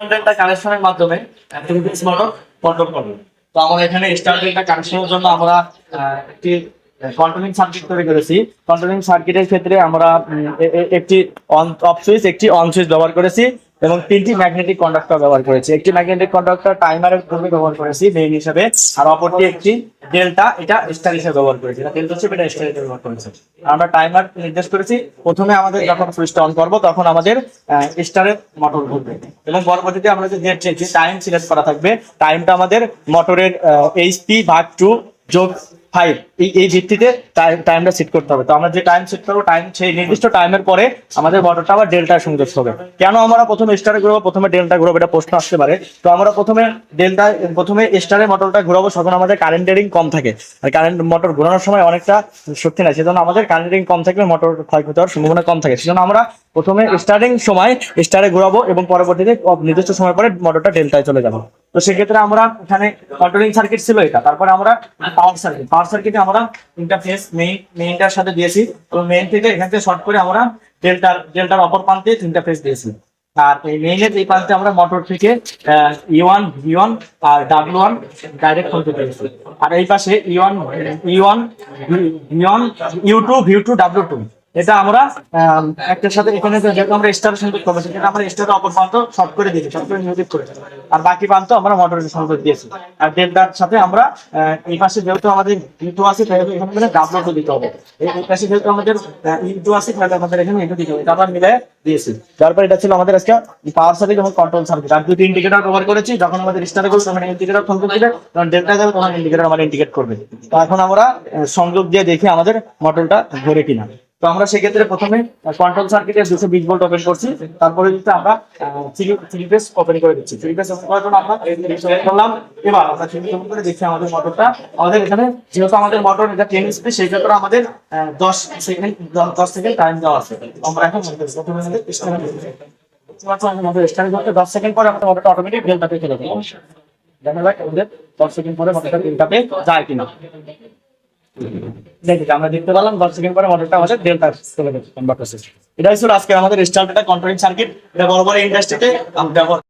স্টার্টারটা কানেকশনের মাধ্যমে three piece motor control করবে। তো আমরা এখানে স্টার্টারটা কানেকশনের জন্য আমরা একটি কন্ট্রোলিং সার্কিট তৈরি করেছি। কন্ট্রোলিং সার্কিটের ক্ষেত্রে আমরা একটি অন অফ সুইচ একটি অন সুইচ ব্যবহার করেছি। এবং তিনটি ম্যাগনেটিক কন্ডাক্টর ব্যবহার করেছি। একটি ম্যাগনেটিক কন্ডাক্টর টাইমারের পূর্বে ব্যবহার করেছি মেইন হিসাবে। আর অপরটি একটি ডেল্টা এটা স্টার হিসেবে ব্যবহার করেছি। ডেল্টা হিসেবে এটা স্টার হিসেবে ব্যবহার করেছি। আমরা টাইমার নির্দেশ করেছি। প্রথমে আমাদের যখন সুইচটা অন করব, তখন আমাদের স্টারের মোটর ঘুরবে। এবং পরবর্তীতে আমরা যে ডেট চেয়েছি টাইম সিলেক্ট করা থাকবে। টাইমটা আমাদের মোটরের এইচপি ভাগ টু যোগ ফাইভ এই ভিত্তিতে টাইমটা সেট করতে হবে। তো আমরা যে টাইম সেট করব টাইম সেই নির্দিষ্ট টাইমের পরে আমাদের মোটরটা আবার ডেল্টা সংযোগ হবে। কেন আমরা প্রথমে স্টারে ঘুরবো, প্রথমে ডেল্টা ঘুরবো, এটা প্রশ্ন আসতে পারে। তো আমরা প্রথমে ডেল্টা প্রথমে স্টারে মোটরটা ঘুরাবো তখন আমাদের কারেন্ট রেটিং কম থাকে। আর কারেন্ট মোটর ঘোরানোর সময় অনেকটা শক্তি নাই, সেজন্য আমাদের কারেন্ট রেটিং কম থাকলে মোটর ক্ষয়ক্ষতি হওয়ার সম্ভাবনা কম থাকে। সেজন্য আমরা প্রথমে স্টার্টিং সময় স্টারে ঘোরাবো এবং পরবর্তীতে নির্দিষ্ট সময় পরে মোটরটা ডেল্টায় চলে যাব। তো সেক্ষেত্রে আমরা এখানে কন্ট্রোলিং সার্কিট ছিল এটা। তারপরে আমরা পাওয়ার সার্কিট পাওয়ার সার্কিটে আমরা ইন্টারফেস মেইন মেইনটার সাথে দিয়েছি। এবং মেইন থেকে এখান থেকে শর্ট করে আমরা ডেল্টার ডেল্টার অপর প্রান্তে তিনটা ফেস দিয়েছি। আর এই মেইনের এই প্রান্তে আমরা মোটর থেকে ই ওয়ান ভি ওয়ান আর ডাব্লিউ ওয়ান ডাইরেক্ট খুলতে পেরেছি আর এই পাশে E one E one V one U two V two W two এটা আমরা আম, একটার সাথে এখানে যেহেতু আমরা স্টার সংযোগ করব সেটা আমরা স্টারের অপর প্রান্ত শর্ট করে দিয়েছি শর্ট করে নিয়োজিত করেছি। আর বাকি প্রান্ত আমরা মোটরের সংযোগ দিয়েছি। আর ডেল্টার সাথে আমরা এই পাশে যেহেতু আমাদের ইটু আছে তাহলে এখানে মানে ডাবল টু দিতে হবে। এই পাশে যেহেতু আমাদের ইটু আছে তাহলে আমাদের এখানে ইটু দিতে হবে। এটা আমরা মিলে দিয়েছি। তারপর এটা ছিল আমাদের আজকে পাওয়ার সার্কিট এবং কন্ট্রোল সার্কিট আর দুটি ইন্ডিকেটর ব্যবহার করেছি যখন আমাদের স্টারে করব তখন ইন্ডিকেটর সংযোগ দিলে তখন ডেল্টা যাবে তখন ইন্ডিকেটর আমার ইন্ডিকেট করবে। তো এখন আমরা সংযোগ দিয়ে দেখি আমাদের মোটরটা ঘুরে কিনা। তো আমরা সেক্ষেত্রে প্রথমে কন্ট্রোল সার্কিটের দুশো বিশ ভোল্ট ওপেন করছি, তারপরে যদি আমরা থ্রি ফেস ওপেন করে দিচ্ছি। থ্রি পেস ওপেন করার জন্য আমরা করলাম। এবার করে দেখছি আমাদের মোটরটা আমাদের এখানে যেহেতু আমাদের মোটর এটা টেন স্পিড সেই ক্ষেত্রে আমাদের দশ সেকেন্ড দশ সেকেন্ড টাইম দেওয়া আছে। আমরা এখন প্রথমে দশ সেকেন্ড পরে অটোমেটিক দেখা যাক আমাদের দশ সেকেন্ড পরে যায় কিনা। আমরা দেখতে পেলাম দশ সেকেন্ড পরে মডেলটা আমাদের ডেল্টা চলে গেছে কনভার্টার এটাই ছিল আজকে আমাদের স্টার্টার কন্ট্রোলিং সার্কিট এটা বড় বড় ইন্ডাস্ট্রিতে ব্যবহার